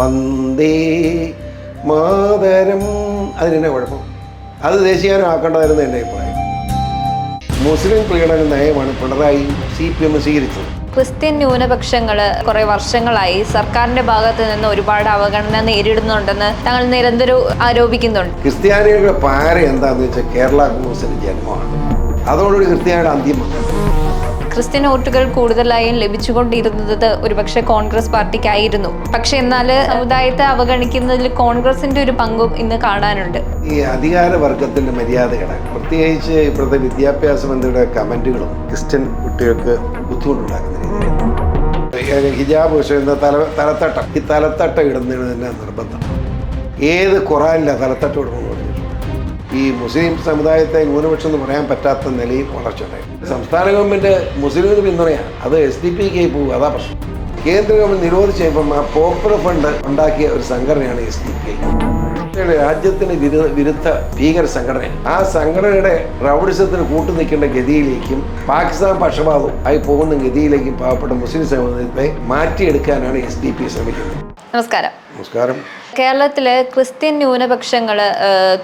വന്ദേ മാതരം. അതിനെന്നെ കുഴപ്പം? അത് ദേശീയഗാനം ആക്കേണ്ടതായിരുന്നു എന്റെ അഭിപ്രായം. മുസ്ലിം പ്രീണന നയമാണ് പിണറായി സി പി എം സ്വീകരിച്ചത്. ക്രിസ്ത്യൻ ന്യൂനപക്ഷങ്ങൾ കുറെ വർഷങ്ങളായി സർക്കാരിന്റെ ഭാഗത്ത് നിന്ന് ഒരുപാട് അവഗണന നേരിടുന്നുണ്ടെന്ന് തങ്ങൾ നിരന്തരം ആരോപിക്കുന്നുണ്ട്. ക്രിസ്ത്യാനികളുടെ പാര എന്താന്ന് വെച്ചാൽ കേരള മുസ്ലിം ജന്മമാണ്. അതോടൊരു ക്രിസ്ത്യാനിയുടെ അന്ത്യം വന്നു. ക്രിസ്ത്യൻ വോട്ടുകൾ കൂടുതലായും ലഭിച്ചുകൊണ്ടിരുന്നത് ഒരുപക്ഷെ കോൺഗ്രസ് പാർട്ടിക്കായിരുന്നു. പക്ഷെ എന്നാൽ സമുദായത്തെ അവഗണിക്കുന്നതിൽ കോൺഗ്രസിന്റെ ഒരു പങ്കും ഇന്ന് കാണാനുണ്ട്. ഈ അധികാരവർഗത്തിന്റെ മര്യാദകളെ പ്രത്യേകിച്ച് ഇപ്പോഴത്തെ വിദ്യാഭ്യാസ മന്ത്രിയുടെ കമന്റുകളും ക്രിസ്ത്യൻ കുട്ടികൾക്ക് ബുദ്ധിമുട്ടുണ്ടാക്കുന്ന രീതിയിൽ ഹിജാബ് വിഷയം തല ഈ തലത്തട്ട ഇടുന്നതിന് തന്നെ നിർബന്ധം. ഏത് ഖുറാനില്ല തലത്തട്ട പറഞ്ഞിട്ടുണ്ട് ഈ മുസ്ലിം സമുദായത്തെ ന്യൂനപക്ഷം എന്ന് പറയാൻ പറ്റാത്ത നിലയിൽ വളർച്ച ഉണ്ടായി. സംസ്ഥാന ഗവൺമെന്റ് മുസ്ലിമിന് പിന്തുണയാണ്. അത് എസ് ഡി പിക്ക് പോകും. അതാ പ്രശ്നം. കേന്ദ്ര ഗവൺമെന്റ് നിരോധിച്ചപ്പം ആ പോപ്പുലർ ഫണ്ട് ഉണ്ടാക്കിയ ഒരു സംഘടനയാണ് എസ് ഡി പി രാജ്യത്തിന് വിരു വിരുദ്ധ ഭീകര സംഘടന ആ സംഘടനയുടെ റൗഡിസത്തിന് കൂട്ടു നിൽക്കേണ്ട ഗതിയിലേക്കും പാകിസ്ഥാൻ പക്ഷപാതവും ആയി പോകുന്ന ഗതിയിലേക്കും പാവപ്പെട്ട മുസ്ലിം സമുദായത്തെ മാറ്റിയെടുക്കാനാണ് എസ് ഡി പി ശ്രമിക്കുന്നത്. നമസ്കാരം. നമസ്കാരം. കേരളത്തിലെ ക്രിസ്ത്യൻ ന്യൂനപക്ഷങ്ങൾ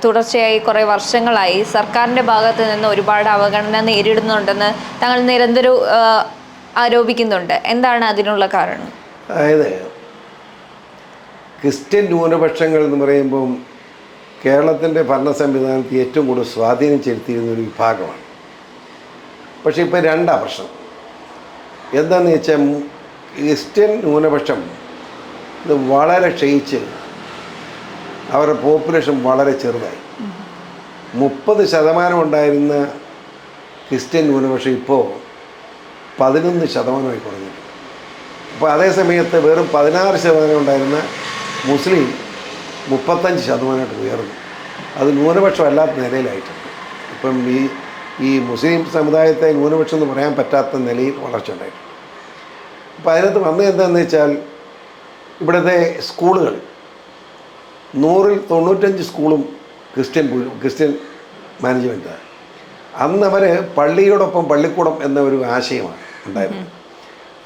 തുടർച്ചയായി കുറേ വർഷങ്ങളായി സർക്കാരിന്റെ ഭാഗത്ത് നിന്ന് ഒരുപാട് അവഗണന നേരിടുന്നുണ്ടെന്ന് താങ്കൾ നിരന്തരം ആരോപിക്കുന്നുണ്ട്. എന്താണ് അതിനുള്ള കാരണം? അതായത് ക്രിസ്ത്യൻ ന്യൂനപക്ഷങ്ങൾ എന്ന് പറയുമ്പം കേരളത്തിന്റെ ഭരണ സംവിധാനത്തിൽ ഏറ്റവും കൂടുതൽ സ്വാധീനം ചെലുത്തിയിരുന്ന ഒരു വിഭാഗമാണ്. പക്ഷേ ഇപ്പോൾ രണ്ടാം പ്രശ്നം. എന്താണെന്ന് വെച്ചാൽ ക്രിസ്ത്യൻ ന്യൂനപക്ഷം ഇത് വളരെ ക്ഷയിച്ച് അവരുടെ പോപ്പുലേഷൻ വളരെ ചെറുതായി. മുപ്പത് ശതമാനം ഉണ്ടായിരുന്ന ക്രിസ്ത്യൻ ന്യൂനപക്ഷം ഇപ്പോൾ പതിനൊന്ന് ശതമാനമായി കുറഞ്ഞിട്ടുണ്ട്. അപ്പോൾ അതേ സമയത്ത് വെറും പതിനാറ് ശതമാനം ഉണ്ടായിരുന്ന മുസ്ലിം മുപ്പത്തഞ്ച് ശതമാനമായിട്ട് ഉയർന്നു. അത് ന്യൂനപക്ഷം അല്ലാത്ത നിലയിലായിട്ടുണ്ട്. ഇപ്പം ഈ ഈ മുസ്ലിം സമുദായത്തെ ന്യൂനപക്ഷം എന്ന് പറയാൻ പറ്റാത്ത നിലയിൽ വളർച്ച ഉണ്ടായിട്ടുണ്ട്. അപ്പോൾ അതിനകത്ത് വന്നത് എന്താണെന്ന് വെച്ചാൽ ഇവിടുത്തെ സ്കൂളുകൾ നൂറിൽ തൊണ്ണൂറ്റഞ്ച് സ്കൂളും ക്രിസ്ത്യൻ ക്രിസ്ത്യൻ മാനേജ്മെന്റാണ് അന്ന് അവർ പള്ളിയോടൊപ്പം പള്ളിക്കൂടം എന്ന ഒരു ആശയമാണ് ഉണ്ടായിരുന്നത്.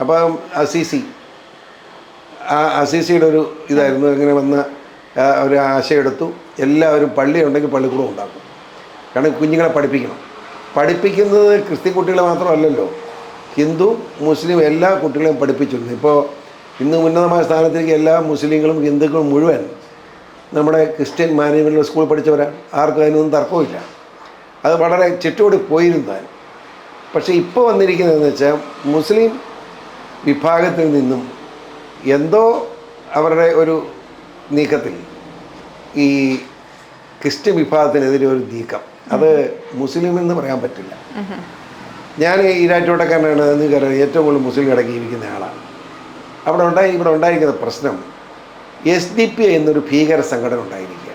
അപ്പം അസീസി ആ അസീസിയുടെ ഒരു ഇതായിരുന്നു. അങ്ങനെ വന്ന ഒരു ആശയം എടുത്തു. എല്ലാവരും പള്ളി ഉണ്ടെങ്കിൽ പള്ളിക്കൂടം ഉണ്ടാക്കും. കാരണം കുഞ്ഞുങ്ങളെ പഠിപ്പിക്കണം. പഠിപ്പിക്കുന്നത് ക്രിസ്ത്യൻ കുട്ടികളെ മാത്രമല്ലല്ലോ. ഹിന്ദു മുസ്ലിം എല്ലാ കുട്ടികളെയും പഠിപ്പിച്ചിരുന്നു. ഇപ്പോൾ ഇന്ന് ഉന്നതമായ സ്ഥാനത്തേക്ക് എല്ലാ മുസ്ലിങ്ങളും ഹിന്ദുക്കളും മുഴുവൻ നമ്മുടെ ക്രിസ്ത്യൻ മാനേജ്മെന്റ് സ്കൂളിൽ പഠിച്ചവരാണ്. ആർക്കും അതിനൊന്നും തർക്കമില്ല അത് വളരെ ചുറ്റോടി പോയിരുന്നാൽ. പക്ഷേ ഇപ്പോൾ വന്നിരിക്കുന്നതെന്ന് വെച്ചാൽ മുസ്ലിം വിഭാഗത്തിൽ നിന്നും എന്തോ അവരുടെ ഒരു നീക്കത്തിൽ ഈ ക്രിസ്ത്യൻ വിഭാഗത്തിനെതിരെ ഒരു നീക്കം. അത് മുസ്ലിം എന്ന് പറയാൻ പറ്റില്ല. ഞാൻ ഈരാറ്റോട്ടക്കാരനാണ് കയറി ഏറ്റവും കൂടുതൽ മുസ്ലിം ജീവിക്കുന്ന ആളാണ്. അവിടെ ഉണ്ടായി ഇവിടെ ഉണ്ടായിരിക്കുന്ന പ്രശ്നം എസ് ഡി പി എന്നൊരു ഭീകര സംഘടന ഉണ്ടായിരിക്കുക.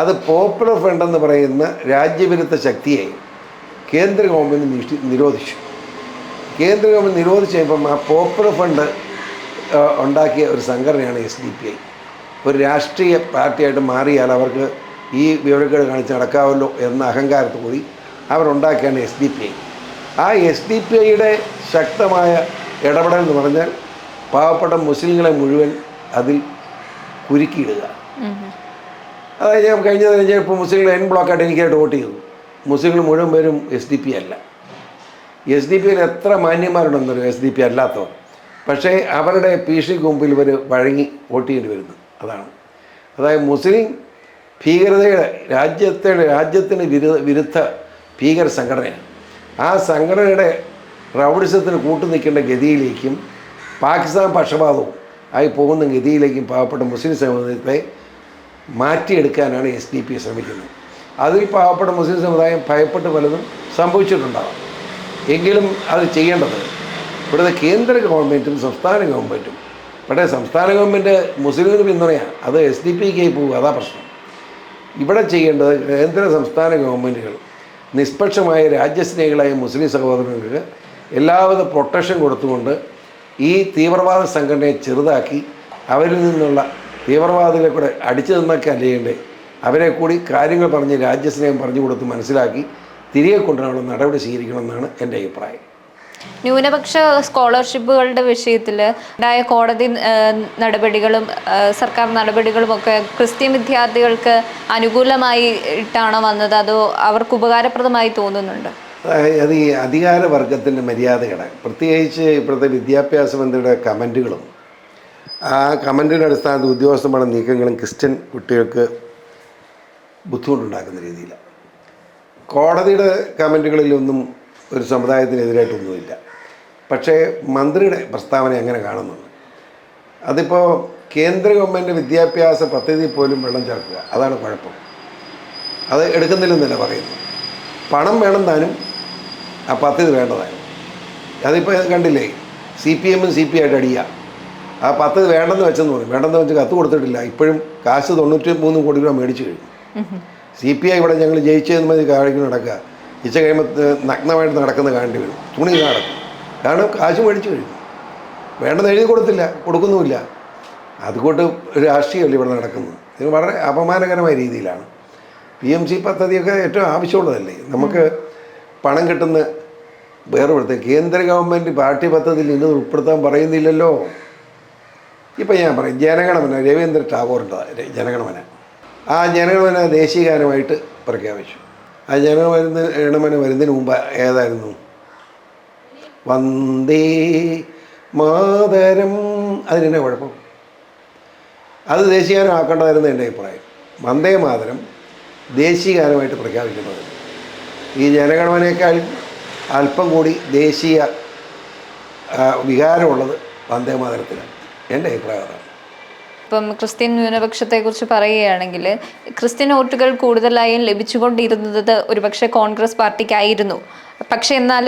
അത് പോപ്പുലർ ഫ്രണ്ട് എന്ന് പറയുന്ന രാജ്യവിരുദ്ധ ശക്തിയെ കേന്ദ്ര ഗവൺമെന്റ് നിരോധിച്ചു. കേന്ദ്ര ഗവൺമെന്റ് നിരോധിച്ച് കഴിയുമ്പം ആ പോപ്പുലർ ഫണ്ട് ഉണ്ടാക്കിയ ഒരു സംഘടനയാണ് എസ് ഡി പി ഐ ഒരു രാഷ്ട്രീയ പാർട്ടിയായിട്ട് മാറിയാൽ അവർക്ക് ഈ വിവരക്കേട് കാണിച്ച് നടക്കാമല്ലോ എന്ന അഹങ്കാരത്തോടി അവരുണ്ടാക്കിയാണ് എസ് ഡി പി ഐ ആ എസ് ഡി പി ഐയുടെ ശക്തമായ ഇടപെടൽ എന്ന് പറഞ്ഞാൽ പാവപ്പെട്ട മുസ്ലിങ്ങളെ മുഴുവൻ അതിൽ കുരുക്കിയിടുക. അതായത് ഞാൻ കഴിഞ്ഞ കഴിഞ്ഞാൽ ഇപ്പോൾ മുസ്ലിങ്ങൾ എൻ ബ്ലോക്കായിട്ട് എനിക്കായിട്ട് വോട്ട് ചെയ്തു. മുസ്ലിങ്ങൾ മുഴുവൻ പേരും എസ് ഡി പി അല്ല. എസ് ഡി പിയിൽ എത്ര മാന്യന്മാരുണ്ടെന്നൊരു എസ് ഡി പി അല്ലാത്തവർ. പക്ഷേ അവരുടെ ഭീഷണിക്ക് മുമ്പിൽ ഇവർ വഴങ്ങി വോട്ട് ചെയ്യേണ്ടി വരുന്നു. അതാണ്. അതായത് മുസ്ലിം ഭീകരതയുടെ രാജ്യത്തെ രാജ്യത്തിന് വിരുദ്ധ വിരുദ്ധ ഭീകര സംഘടനയാണ്. ആ സംഘടനയുടെ റൗഡിസത്തിന് കൂട്ടുനിൽക്കേണ്ട ഗതിയിലേക്കും പാകിസ്ഥാൻ പക്ഷപാതവും ആയി പോകുന്ന ഗതിയിലേക്കും പാവപ്പെട്ട മുസ്ലിം സമുദായത്തെ മാറ്റിയെടുക്കാനാണ് എസ് ഡി പി ശ്രമിക്കുന്നത്. അതിൽ പാവപ്പെട്ട മുസ്ലിം സമുദായം ഭയപ്പെട്ട് പലതും സംഭവിച്ചിട്ടുണ്ടാകും എങ്കിലും അത് ചെയ്യേണ്ടത് ഇവിടുത്തെ കേന്ദ്ര ഗവൺമെന്റും സംസ്ഥാന ഗവൺമെന്റും പക്ഷേ സംസ്ഥാന ഗവൺമെന്റ് മുസ്ലിമിന് പിന്തുണയാണ്. അത് എസ് ഡി പിക്ക് പോകും. അതാ പ്രശ്നം. ഇവിടെ ചെയ്യേണ്ടത് കേന്ദ്ര സംസ്ഥാന ഗവൺമെന്റുകൾ നിഷ്പക്ഷമായ രാജ്യസ്നേഹികളായ മുസ്ലിം സഹോദരങ്ങൾക്ക് എല്ലാവിധ പ്രൊട്ടക്ഷൻ കൊടുത്തുകൊണ്ട് ഈ തീവ്രവാദ സംഘടനയെ ചെറുതാക്കി അവരിൽ നിന്നുള്ള തീവ്രവാദികളെ കൂടെ അടിച്ചു നിന്നൊക്കെ ചെയ്യേണ്ടേ? അവരെ കൂടി കാര്യങ്ങൾ പറഞ്ഞ് രാജ്യസ്നേഹം പറഞ്ഞു കൊടുത്ത് മനസ്സിലാക്കി തിരികെ കൊണ്ടുവരാനുള്ള നടപടി സ്വീകരിക്കണമെന്നാണ് എന്റെ അഭിപ്രായം. ന്യൂനപക്ഷ സ്കോളർഷിപ്പുകളുടെ വിഷയത്തിൽ ഉണ്ടായ കോടതി നടപടികളും സർക്കാർ നടപടികളും ഒക്കെ ക്രിസ്ത്യൻ വിദ്യാർത്ഥികൾക്ക് അനുകൂലമായിട്ടാണോ വന്നത്? അതോ അവർക്ക് ഉപകാരപ്രദമായി തോന്നുന്നുണ്ട്? അത് ഈ അധികാരവർഗത്തിന്റെ മര്യാദകളെ പ്രത്യേകിച്ച് ഇപ്പോഴത്തെ വിദ്യാഭ്യാസ മന്ത്രിയുടെ കമന്റുകളും ആ കമന്റിന്റെ അടിസ്ഥാനത്തിൽ ഉദ്യോഗസ്ഥമായ നീക്കങ്ങളും ക്രിസ്ത്യൻ കുട്ടികൾക്ക് ബുദ്ധിമുട്ടുണ്ടാക്കുന്ന രീതിയിലാണ് കോടതിയുടെ കമന്റുകളിലൊന്നും ഒരു സമുദായത്തിനെതിരായിട്ടൊന്നുമില്ല. പക്ഷേ മന്ത്രിയുടെ പ്രസ്താവന എങ്ങനെ കാണുന്നുണ്ട്? അതിപ്പോൾ കേന്ദ്ര ഗവൺമെന്റ് വിദ്യാഭ്യാസ പദ്ധതി പോലും വെള്ളം ചേർക്കുക അതാണ് കുഴപ്പം. അത് എടുക്കുന്നില്ലെന്നല്ല പറയുന്നു പണം വേണം താനും ആ പദ്ധതി വേണ്ടതായിരുന്നു. അതിപ്പോൾ കണ്ടില്ലേ? സി പി എമ്മും സി പി ആയിട്ട് അടിയുക ആ പത്ത് വേണ്ടെന്ന് വെച്ചെന്ന് പറയും. വേണ്ടെന്ന് വെച്ച് കത്ത് കൊടുത്തിട്ടില്ല. ഇപ്പോഴും കാശ് തൊണ്ണൂറ്റി മൂന്ന് കോടി രൂപ മേടിച്ചു കഴിഞ്ഞു. സി പി ഐ ഇവിടെ ഞങ്ങൾ ജയിച്ചതെന്ന് മതി കാണിക്കുന്ന നടക്കുക ഇച്ച കഴിയുമ്പോൾ നഗ്നമായിട്ട് നടക്കുന്ന കാണേണ്ടി വരും. തുണി നടക്കും. കാരണം കാശ് മേടിച്ചു കഴിഞ്ഞു. വേണ്ടെന്ന് എഴുതി കൊടുത്തില്ല. കൊടുക്കുന്നുമില്ല. അതുകൊണ്ട് രാഷ്ട്രീയമല്ല ഇവിടെ നടക്കുന്നത്. ഇത് വളരെ അപമാനകരമായ രീതിയിലാണ്. പി എം സി പദ്ധതിയൊക്കെ ഏറ്റവും ആവശ്യമുള്ളതല്ലേ? നമുക്ക് പണം കിട്ടുന്ന വേറെ ഇവിടുത്തെ കേന്ദ്ര ഗവൺമെന്റ് പാർട്ടി പദ്ധതിയിൽ ഇന്ന് ഉൾപ്പെടുത്താൻ പറയുന്നില്ലല്ലോ. ഇപ്പം ഞാൻ പറയും ജനഗണമന രവീന്ദ്ര ടാഗോറിന്റെ ജനഗണമന. ആ ജനഗണമന ദേശീയ ഗാനമായിട്ട് പ്രഖ്യാപിച്ചു. ആ ജനഗണമന ഗണമന വരുന്നതിന് മുമ്പ് ഏതായിരുന്നു? വന്ദേ മാതരം. അതിനെന്നെ കുഴപ്പം? അത് ദേശീയഗാനം ആക്കേണ്ടതായിരുന്നു എന്റെ അഭിപ്രായം. വന്ദേ മാതരം ദേശീയഗാനമായിട്ട് പ്രഖ്യാപിക്കേണ്ടത് ഈ ജനഗണമനേക്കാൾ അല്പം കൂടി ദേശീയ വികാരമുള്ളത് വന്ദേ മാതരത്തിലാണ്. എന്റെ അഭിപ്രായം അതാണ്. ഇപ്പം ക്രിസ്ത്യൻ ന്യൂനപക്ഷത്തെക്കുറിച്ച് പറയുകയാണെങ്കിൽ ക്രിസ്ത്യൻ വോട്ടുകൾ കൂടുതലായും ലഭിച്ചുകൊണ്ടിരുന്നത് ഒരുപക്ഷെ കോൺഗ്രസ് പാർട്ടിക്കായിരുന്നു. പക്ഷെ എന്നാൽ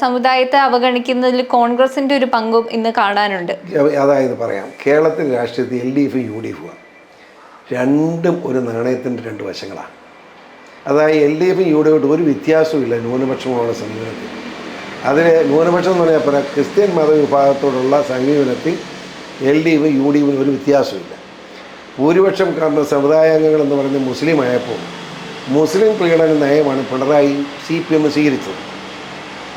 സമുദായത്തെ അവഗണിക്കുന്നതിൽ കോൺഗ്രസിന്റെ ഒരു പങ്കും ഇന്ന് കാണാനുണ്ട്. അതായത് പറയാം കേരളത്തിൽ രാഷ്ട്രീയത്തിൽ L D F U D F രണ്ടും ഒരു നാണയത്തിന്റെ രണ്ട് വശങ്ങളാണ്. അതായത് എൽ ഡി എഫും യു ഡി എഫും ഒരു വ്യത്യാസമില്ല ന്യൂനപക്ഷമുള്ള സമീപനത്തിൽ. അതിൽ ന്യൂനപക്ഷം എന്ന് പറഞ്ഞാൽ പറയാം ക്രിസ്ത്യൻ മതവിഭാഗത്തോടുള്ള സമീപനത്തിൽ എൽ ഡി എഫും യു ഡി എഫും ഒരു വ്യത്യാസമില്ല ഭൂരിപക്ഷം സമുദായ അംഗങ്ങൾ എന്ന് പറയുന്നത് മുസ്ലിം ആയപ്പോൾ മുസ്ലിം പ്രീണന നയമാണ് പിണറായി സി പി എം സ്വീകരിച്ചത്.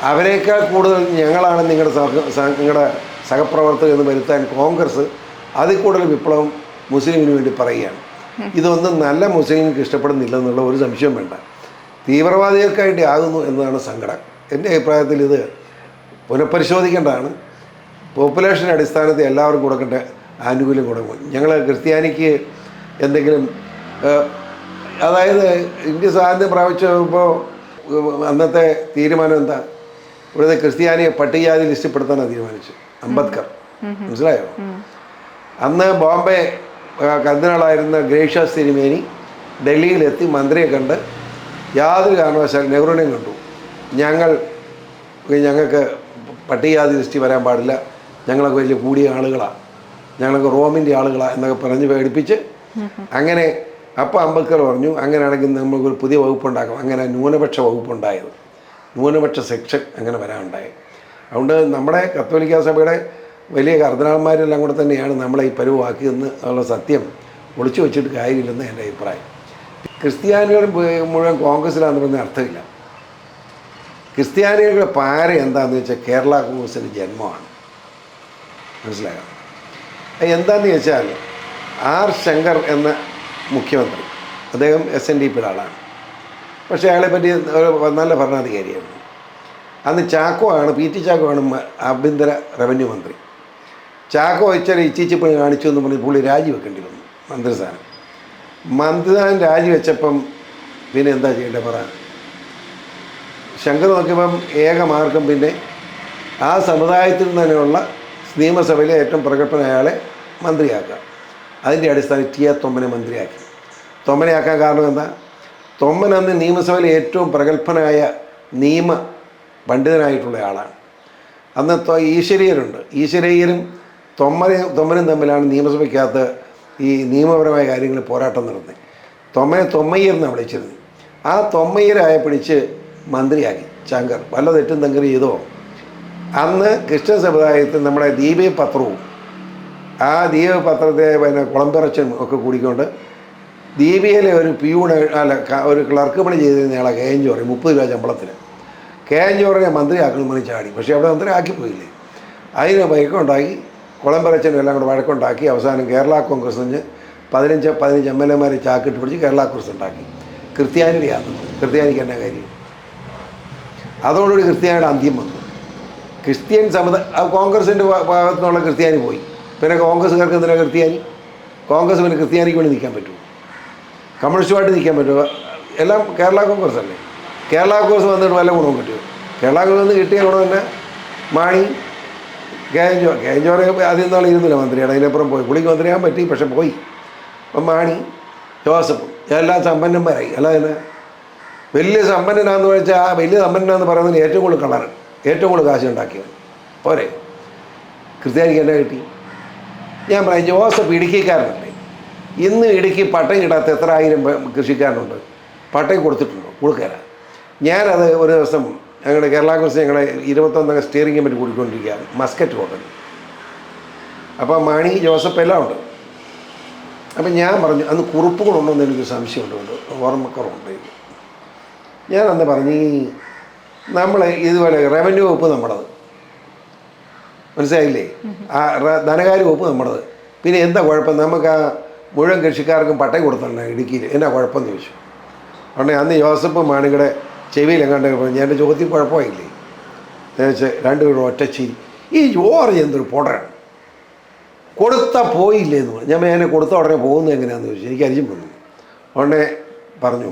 അവരെക്കാൾ കൂടുതൽ ഞങ്ങളാണ് നിങ്ങളുടെ നിങ്ങളുടെ സഹപ്രവർത്തകർ എന്ന് വരുത്താൻ കോൺഗ്രസ് അതിൽ കൂടുതൽ വിപ്ലവം മുസ്ലിമിന് വേണ്ടി പറയുകയാണ്. ഇതൊന്നും നല്ല മുസ്ലിങ്ങൾക്ക് ഇഷ്ടപ്പെടുന്നില്ല എന്നുള്ള ഒരു സംശയം വേണ്ട. തീവ്രവാദികൾക്കായിട്ട് ആകുന്നു എന്നതാണ് സങ്കടം. എന്റെ അഭിപ്രായത്തിൽ ഇത് പുനഃപരിശോധിക്കേണ്ടതാണ്. പോപ്പുലേഷൻ അടിസ്ഥാനത്തിൽ എല്ലാവർക്കും കൊടുക്കേണ്ട ആനുകൂല്യം കൊടുക്കും. ഞങ്ങൾ ക്രിസ്ത്യാനിക്ക് എന്തെങ്കിലും അതായത് ഇന്ത്യ സ്വാതന്ത്ര്യം പ്രാപിച്ചപ്പോൾ അന്നത്തെ തീരുമാനം എന്താ? ഇവിടുത്തെ ക്രിസ്ത്യാനിയെ പട്ടികജാതി ലിസ്റ്റിൽപ്പെടുത്താനാണ് തീരുമാനിച്ചു അംബേദ്കർ. മനസ്സിലായോ? അന്ന് ബോംബെ കർദിനാളായിരുന്ന ഗ്രേഷ്യസ് തിരുമേനി ഡൽഹിയിലെത്തി മന്ത്രിയെ കണ്ട് യാതൊരു കാരണവശാലും നെഹ്റുവിനെയും കണ്ടു. ഞങ്ങൾ ഞങ്ങൾക്ക് പട്ടികജാതി ദൃഷ്ടി വരാൻ പാടില്ല. ഞങ്ങളൊക്കെ വലിയ കൂടിയ ആളുകളാണ് ഞങ്ങളൊക്കെ റോമിന്റെ ആളുകളാണ് എന്നൊക്കെ പറഞ്ഞ് പേടിപ്പിച്ച് അങ്ങനെ അപ്പോൾ അംബേദ്കർ പറഞ്ഞു അങ്ങനെയാണെങ്കിൽ നമുക്കൊരു പുതിയ വകുപ്പുണ്ടാക്കാം. അങ്ങനെ ന്യൂനപക്ഷ വകുപ്പുണ്ടായത്. ന്യൂനപക്ഷ സെക്ഷൻ അങ്ങനെ വരാനുണ്ടായി. അതുകൊണ്ട് നമ്മുടെ കത്തോലിക്ക സഭയുടെ വലിയ കർദ്ദനാൾമാരെല്ലാം കൂടെ തന്നെയാണ് നമ്മളെ ഈ പരുവാക്കിയെന്ന് ഉള്ള സത്യം ഒളിച്ചു വെച്ചിട്ട് കാര്യമില്ലെന്ന് എന്റെ അഭിപ്രായം. ക്രിസ്ത്യാനികൾ മുഴുവൻ കോൺഗ്രസ്സിലാണെന്ന് പറഞ്ഞ അർത്ഥമില്ല. ക്രിസ്ത്യാനികളുടെ പാര എന്താണെന്ന് വെച്ചാൽ കേരള കോൺഗ്രസിന്റെ ജന്മമാണ്. മനസ്സിലാകാം എന്താണെന്ന് വെച്ചാൽ ആർ ശങ്കർ എന്ന മുഖ്യമന്ത്രി അദ്ദേഹം എസ് എൻ ഡി പിയുടെ ആളാണ്. പക്ഷേ അയാളെ പറ്റി നല്ല ഭരണാധികാരിയായിരുന്നു അന്ന് ചാക്കോ ആണ് പി ടി ചാക്കോ ആണ് ആഭ്യന്തര റവന്യൂ മന്ത്രി. ചാക്കോ ഇച്ചിരി ഇച്ചിച്ചിപ്പണി കാണിച്ചു എന്ന് പറഞ്ഞ് പുള്ളി രാജിവെക്കേണ്ടി വന്നു. മന്ത്രിസ്ഥാനം. മന്ത്രിസ്ഥാനം രാജിവെച്ചപ്പം പിന്നെ എന്താ ചെയ്യേണ്ടത് പറ. ശങ്കർ നോക്കിയപ്പം ഏക മാർഗം പിന്നെ ആ സമുദായത്തിൽ തന്നെയുള്ള നിയമസഭയിലെ ഏറ്റവും പ്രഗത്ഭനായ അയാളെ മന്ത്രിയാക്കുക. അതിന്റെ അടിസ്ഥാനത്തിൽ ടി ആർ തൊമ്മനെ മന്ത്രിയാക്കി. തൊമ്മനെയാക്കാൻ കാരണം എന്താ? തൊമ്മൻ അന്ന് നിയമസഭയിലെ ഏറ്റവും പ്രഗത്ഭനായ നിയമ പണ്ഡിതനായിട്ടുള്ള ആളാണ്. അന്ന് ഈശ്വരീയരുണ്ട്. ഈശ്വരീയരും തൊമ്മനും തൊമ്മനും തമ്മിലാണ് നിയമസഭയ്ക്കകത്ത് ഈ നിയമപരമായ കാര്യങ്ങളിൽ പോരാട്ടം നടന്നത്. തൊമ്മനെ തൊമ്മയ്യർ എന്നാണ് വിളിച്ചിരുന്നത് ആ തൊമ്മയ്യരായ പിടിച്ച് മന്ത്രിയാക്കി. ശങ്കർ വല്ല തെറ്റും തങ്കർ ചെയ്തോ? അന്ന് ക്രിസ്ത്യൻ സമുദായത്തിൽ നമ്മുടെ ദീപേ പത്രവും ആ ദീപ പത്രത്തെ പിന്നെ കുളമ്പിറച്ചും ഒക്കെ കൂടിക്കൊണ്ട് ദീപികയിലെ ഒരു പ്യൂണ് അല്ല ഒരു ക്ലർക്ക് പണി ചെയ്തിരുന്നയാളെ കെ എൻ ജോറി മുപ്പത് രൂപ ശമ്പളത്തിന് കെ എൻ ജോറിനെ മന്ത്രിയാക്കണമെന്ന് ചാടി. പക്ഷേ അവിടെ മന്ത്രി ആക്കിപ്പോയില്ലേ അതിന് വഴക്കുണ്ടാക്കി കുളമ്പരച്ചനും എല്ലാം കൂടെ വഴക്കുണ്ടാക്കി അവസാനം കേരള കോൺഗ്രസ് നിന്ന് പതിനഞ്ച് പതിനഞ്ച് എം എൽ എമാരെ ചാക്കിട്ട് പിടിച്ച് കേരള കോൺഗ്രസ് ഉണ്ടാക്കി. ക്രിസ്ത്യാനിയാണ് ക്രിസ്ത്യാനിക്ക് എന്നാ കാര്യം? അതോടുകൂടി ക്രിസ്ത്യാനിയുടെ അന്ത്യം വന്നു. ക്രിസ്ത്യൻ ആ കോൺഗ്രസിന്റെ ഭാഗത്തു നിന്നുള്ള ക്രിസ്ത്യാനി പോയി. പിന്നെ കോൺഗ്രസ്സുകാർക്ക് കേൾക്കുന്ന ക്രിസ്ത്യാനി? കോൺഗ്രസ് പിന്നെ ക്രിസ്ത്യാനിക്ക് വേണ്ടി നിൽക്കാൻ പറ്റുമോ? കമ്മ്യൂണിസ്റ്റുമായിട്ട് നിൽക്കാൻ പറ്റുമോ? എല്ലാം കേരള കോൺഗ്രസ് അല്ലേ കേരള കോൺഗ്രസ് വന്നിട്ട് വല്ല ഗുണവും കിട്ടിയോ? കേരള കോൺഗ്രസ് കിട്ടിയ ഗുണം തന്നെ മാണി കേഞ്ചോ കേഞ്ചോറെ ആദ്യം നാളെ ഇരുന്നില്ല മന്ത്രിയാണ് അതിനപ്പുറം പോയി. പുള്ളിക്ക് മന്ത്രിയാൻ പറ്റി പക്ഷെ പോയി. അപ്പം മാണി ജോസഫ് എല്ലാ സമ്പന്നന്മാരായി. അല്ലാതെ വലിയ സമ്പന്നനാന്ന് വെച്ചാൽ ആ വലിയ സമ്പന്നനാന്ന് പറയുന്നതിന് ഏറ്റവും കൂടുതൽ കളറ് ഏറ്റവും കൂടുതൽ കാശ് ഉണ്ടാക്കിയത്. പോരെ. കൃത്യമായിരിക്കും എന്നെ കിട്ടി. ഞാൻ പറയാം ജോസഫ് ഇടുക്കിക്കാരനല്ലേ. ഇന്ന് ഇടുക്കി പട്ടയം കിട്ടാത്ത എത്ര ആയിരം കൃഷിക്കാരനുണ്ട്. പട്ടയം കൊടുത്തിട്ടുണ്ടോ? കൊടുക്കാനാണ് ഞാനത് ഒരു ദിവസം ഞങ്ങളുടെ കേരള കോൺഗ്രസ് ഞങ്ങളുടെ ഇരുപത്തൊന്നംഗ സ്റ്റിയറിംഗ് കമ്മിറ്റി കൂടിക്കൊണ്ടിരിക്കുകയാണ്. മസ്കറ്റ് ഹോട്ടൽ അപ്പോൾ മാണി ജോസഫ് എല്ലാം ഉണ്ട്. അപ്പം ഞാൻ പറഞ്ഞു അന്ന് കുറിപ്പുകളുണ്ടോ? എന്ന് എനിക്ക് സംശയമുണ്ട്. ഓർമ്മക്കുറവുണ്ട്. ഞാൻ അന്ന് പറഞ്ഞു നമ്മൾ ഇതുപോലെ റവന്യൂ വകുപ്പ് നമ്മുടേത്. മനസ്സിലായില്ലേ? ആ ധനകാര്യ വകുപ്പ് നമ്മുടേത്. പിന്നെ എന്താ കുഴപ്പം? നമുക്ക് ആ മുഴുവൻ കൃഷിക്കാർക്കും പട്ടയം കൊടുത്തണ്ട ഇടുക്കിയിൽ? എന്നാ കുഴപ്പമെന്ന് ചോദിച്ചു. അതുകൊണ്ട് അന്ന് ജോസഫ് മാണിയുടെ ചെവിയിൽ എങ്ങാണ്ട് പറഞ്ഞു എന്റെ ചോദ്യം കുഴപ്പമായില്ലേ എന്ന് വെച്ചാൽ രണ്ടുപേരും ഒറ്റച്ചിരി ഈ ജോർജ് എന്തൊരു പൊടയാണ്? കൊടുത്ത പോയില്ലേ? എന്ന് പറഞ്ഞു. ഞാൻ എന്നെ കൊടുത്ത ഉടനെ പോകുന്നത് എങ്ങനെയാണെന്ന് ചോദിച്ചു. എനിക്ക് അരിച്ചും വന്നു ഉടനെ പറഞ്ഞു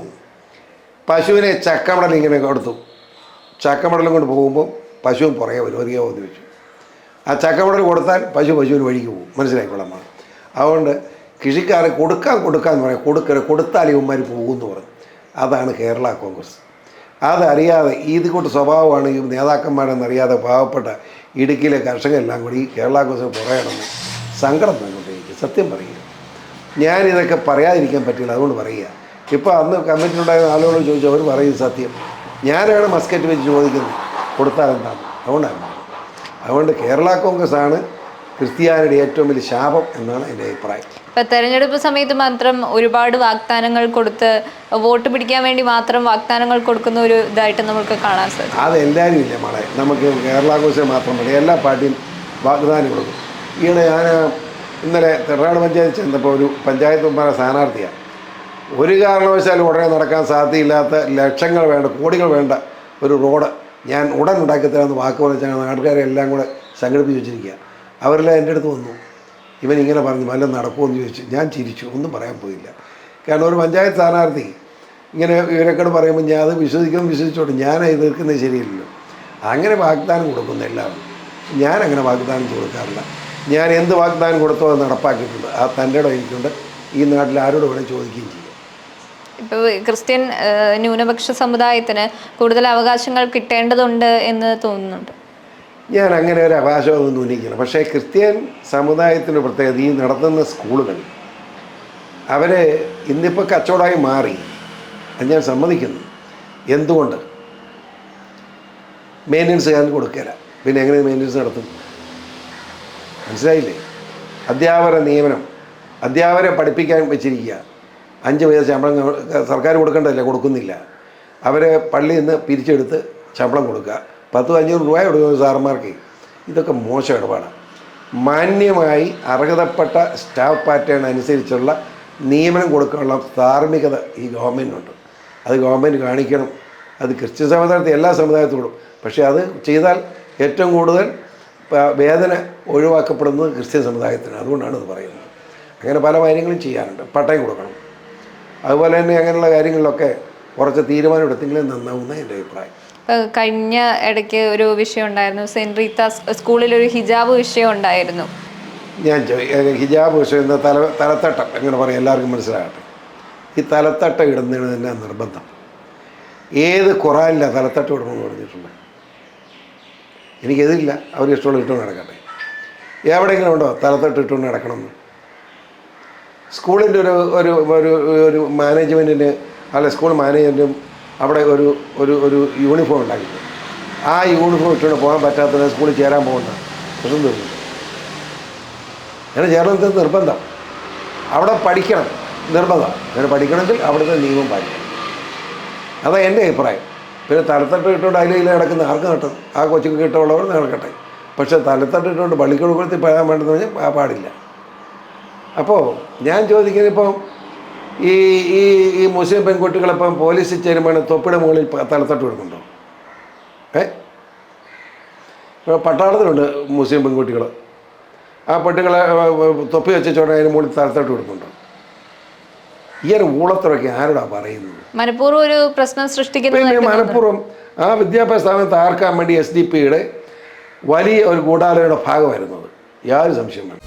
പശുവിനെ ചക്കമടൽ ഇങ്ങനെ കൊടുത്തു. ചക്കമടലും കൊണ്ട് പോകുമ്പോൾ പശുവും പുറകെ വരും. അറിയാമോ പോകുന്നു ചോദിച്ചു. ആ ചക്കമടൽ കൊടുത്താൽ പശു പശുവിന് വഴിക്ക് പോകും. മനസ്സിലായിക്കോളാം അമ്മ. അതുകൊണ്ട് കൃഷിക്കാരെ കൊടുക്കാൻ കൊടുക്കാൻ പറയാം. കൊടുക്കരുത് കൊടുത്താൽ ഇവന്മാർ പോകുമെന്ന് പറഞ്ഞു. അതാണ് കേരള കോൺഗ്രസ്. അതറിയാതെ ഇത് കൂട്ട് സ്വഭാവമാണ് ഈ നേതാക്കന്മാരെന്നറിയാതെ പാവപ്പെട്ട ഇടുക്കിയിലെ കർഷകരെല്ലാം കൂടി ഈ കേരള കോൺഗ്രസ് പുറകണമെന്ന് സങ്കടം തന്നുകൊണ്ടേക്ക് സത്യം പറയുക ഞാനിതൊക്കെ പറയാതിരിക്കാൻ പറ്റില്ല അതുകൊണ്ട് പറയുക. ഇപ്പോൾ അന്ന് കമ്മിറ്റിയിലുണ്ടായിരുന്ന ആളുകളോട് ചോദിച്ചു അവർ പറയും സത്യം. ഞാനാണ് മസ്കറ്റ് വെച്ച് ചോദിക്കുന്നത്. കൊടുത്താൽ എന്താണ് അതുകൊണ്ടാണ്. അതുകൊണ്ട് കേരള കോൺഗ്രസ് ആണ് ക്രിസ്ത്യാനിയുടെ ഏറ്റവും വലിയ ശാപം എന്നാണ് എന്റെ അഭിപ്രായം. ഇപ്പൊ തെരഞ്ഞെടുപ്പ് സമയത്ത് മാത്രം ഒരുപാട് വാഗ്ദാനങ്ങൾ കൊടുത്ത് വോട്ട് പിടിക്കാൻ വേണ്ടി മാത്രം വാഗ്ദാനങ്ങൾ കൊടുക്കുന്ന ഒരു ഇതായിട്ട് നമുക്ക് കാണാൻ സാധിക്കും. അത് എല്ലാവരും ഇല്ല മോളെ. നമുക്ക് കേരള കോൺഗ്രസ് മാത്രം മതി. എല്ലാ പാർട്ടിയും വാഗ്ദാനം കൊടുക്കും. ഈയിടെ ഞാൻ ഇന്നലെ തെറാട് പഞ്ചായത്ത് ചെന്നപ്പോൾ ഒരു പഞ്ചായത്ത് മുമ്പാണ് സ്ഥാനാർത്ഥിയാണ്. ഒരു കാരണവശാലും ഉടനെ നടക്കാൻ സാധ്യതയില്ലാത്ത ലക്ഷങ്ങൾ വേണ്ട കോടികൾ വേണ്ട ഒരു റോഡ് ഞാൻ ഉടൻ ഉണ്ടാക്കി തരാമെന്ന് വാക്ക് പറഞ്ഞാൽ നാട്ടുകാരെ എല്ലാം കൂടെ സംഘടിപ്പിച്ച് വെച്ചിരിക്കുക അവരെല്ലാം എന്റെ അടുത്ത് വന്നു. ഇവൻ ഇങ്ങനെ പറഞ്ഞു വല്ല നടക്കുമെന്ന് ചോദിച്ചു ഞാൻ ചിരിച്ചു ഒന്നും പറയാൻ പോയില്ല. കാരണം ഒരു പഞ്ചായത്ത് സ്ഥാനാർത്ഥി ഇങ്ങനെ ഇവരൊക്കെ പറയുമ്പോൾ ഞാൻ അത് വിശ്വസിക്കുന്നു വിശ്വസിച്ചോട്ടെ ഞാൻ എതിർക്കുന്നത് ശരിയല്ലല്ലോ. അങ്ങനെ വാഗ്ദാനം കൊടുക്കുന്ന എല്ലാവരും. ഞാൻ അങ്ങനെ വാഗ്ദാനം കൊടുക്കാറില്ല. ഞാൻ എന്ത് വാഗ്ദാനം കൊടുത്തോ അത് നടപ്പാക്കിയിട്ടുണ്ട്. ആ തന്റെ ഇടം എനിക്കുണ്ട്. ഈ നാട്ടിൽ ആരോട് വേണേൽ ചോദിക്കുകയും ചെയ്യും. ഇപ്പോൾ ക്രിസ്ത്യൻ ന്യൂനപക്ഷ സമുദായത്തിന് കൂടുതൽ അവകാശങ്ങൾ കിട്ടേണ്ടതുണ്ട് എന്ന് തോന്നുന്നുണ്ട്. ഞാൻ അങ്ങനെ ഒരു അവകാശമൊന്നും ഉന്നയിക്കില്ല. പക്ഷേ ക്രിസ്ത്യൻ സമുദായത്തിന്റെ പ്രത്യേകത ഈ നടത്തുന്ന സ്കൂളുകൾ അവർ ഇന്നിപ്പോൾ കച്ചവടമായി മാറി. അത് ഞാൻ സമ്മതിക്കുന്നു. എന്തുകൊണ്ട്? മെയിന്റനൻസുകാരന് കൊടുക്കില്ല പിന്നെ എങ്ങനെ മെയിന്റനൻസ് നടത്തും? മനസ്സിലായില്ലേ? അധ്യാപന നിയമനം. അധ്യാപകരെ പഠിപ്പിക്കാൻ വെച്ചിരിക്കുക. അഞ്ച് പൈസ ശമ്പളം സർക്കാർ കൊടുക്കേണ്ടതല്ലേ? കൊടുക്കുന്നില്ല. അവരെ പള്ളിയിൽ നിന്ന് പിരിച്ചെടുത്ത് ശമ്പളം കൊടുക്കുക. പത്തും അഞ്ഞൂറ് രൂപ കൊടുക്കുന്ന സാറന്മാർക്ക് ഇതൊക്കെ മോശം ഇടപാടാണ് മാന്യമായി അർഹതപ്പെട്ട സ്റ്റാഫ് പാറ്റേൺ അനുസരിച്ചുള്ള നിയമനം കൊടുക്കാനുള്ള ധാർമ്മികത ഈ ഗവൺമെന്റിനുണ്ട് അത് ഗവൺമെന്റ് കാണിക്കണം. അത് ക്രിസ്ത്യൻ സമുദായത്തിൽ എല്ലാ സമുദായത്തോടും പക്ഷേ അത് ചെയ്താൽ ഏറ്റവും കൂടുതൽ വേദന ഒഴിവാക്കപ്പെടുന്നത് ക്രിസ്ത്യൻ സമുദായത്തിന് അതുകൊണ്ടാണ് ഇത് പറയുന്നത്. അങ്ങനെ പല കാര്യങ്ങളും ചെയ്യാറുണ്ട് പട്ടയം കൊടുക്കണം. അതുപോലെ തന്നെ അങ്ങനെയുള്ള കാര്യങ്ങളിലൊക്കെ കുറച്ച് തീരുമാനം എടുത്തെങ്കിലും നന്നാവുന്ന എന്റെ അഭിപ്രായം. കഴിഞ്ഞ ഇടയ്ക്ക് ഒരു വിഷയം ഉണ്ടായിരുന്നു. സെന്റ് റീത്ത സ്കൂളിൽ ഒരു ഹിജാബ് വിഷയം ഉണ്ടായിരുന്നു. ഞാൻ ഹിജാബ് വിഷയം തല തലത്തട്ടം എങ്ങനെ പറയും. എല്ലാവർക്കും മനസ്സിലാകട്ടെ. ഈ തലത്തട്ടം ഇടുന്നതിന് തന്നെ നിർബന്ധം. ഏത് ഖുറാനില്ല തലത്തട്ടം ഇടണമെന്ന് പറഞ്ഞിട്ടുണ്ട് എനിക്കെതിരില്ല അവർ ഇഷ്ടമുള്ള ഇട്ടുകൊണ്ട് നടക്കട്ടെ. എവിടെയെങ്കിലും ഉണ്ടോ തലത്തട്ട് ഇട്ടുകൊണ്ട് നടക്കണമെന്ന്? സ്കൂളിന്റെ ഒരു ഒരു ഒരു മാനേജ്മെന്റിന് അല്ല സ്കൂൾ മാനേജ്മെന്റും അവിടെ ഒരു ഒരു ഒരു യൂണിഫോം ഉണ്ടാക്കി. ആ യൂണിഫോം ഇട്ടുകൊണ്ട് പോകാൻ പറ്റാത്തതിന് സ്കൂളിൽ ചേരാൻ പോകുന്ന പ്രശ്നം തീർന്നു. അങ്ങനെ ചേർന്നത് നിർബന്ധം. അവിടെ പഠിക്കണം നിർബന്ധം. അങ്ങനെ പഠിക്കണമെങ്കിൽ അവിടുത്തെ നിയമം പാലിക്കണം. അതാണ് എന്റെ അഭിപ്രായം. പിന്നെ തലത്തട്ട് ഇട്ടുകൊണ്ട് ഇതിൽ കിടക്കുന്ന ആർക്കും കിട്ടും ആ കൊച്ചുക്ക് കിട്ടുള്ളവർ നടക്കട്ടെ. പക്ഷേ തലത്തട്ട് ഇട്ടുകൊണ്ട് പള്ളിക്കുടുംബത്തിൽ പറയാൻ വേണ്ടെന്ന് പറഞ്ഞാൽ പാടില്ല. അപ്പോൾ ഞാൻ ചോദിക്കുന്നത് ഇപ്പം ഈ ഈ ഈ മുസ്ലിം പെൺകുട്ടികളിപ്പം പോലീസിൽ ചേരുമ്പോൾ തൊപ്പിയുടെ മുകളിൽ തലത്തോട്ട് വിടുന്നുണ്ടോ ഏ? ഇപ്പോൾ പട്ടാളത്തിലുണ്ട് മുസ്ലിം പെൺകുട്ടികൾ ആ പെട്ടുകളെ തൊപ്പി വെച്ച ചോട്ടെ അതിന് മുകളിൽ തലത്തട്ട് വിടുന്നുണ്ടോ ഈ ഒരു ഊളത്തിലൊക്കെ ആരോടാ പറയുന്നത്? മനഃപൂർവം ഒരു പ്രശ്നം സൃഷ്ടിക്കുന്നത് മനഃപൂർവം ആ വിദ്യാഭ്യാസ സ്ഥാപനം തകർക്കാൻ വേണ്ടി എസ് ഡി പിയുടെ വലിയ ഒരു ഗൂഢാലോചനയുടെ ഭാഗമായിരുന്നത്. യാതൊരു സംശയം വേണ്ട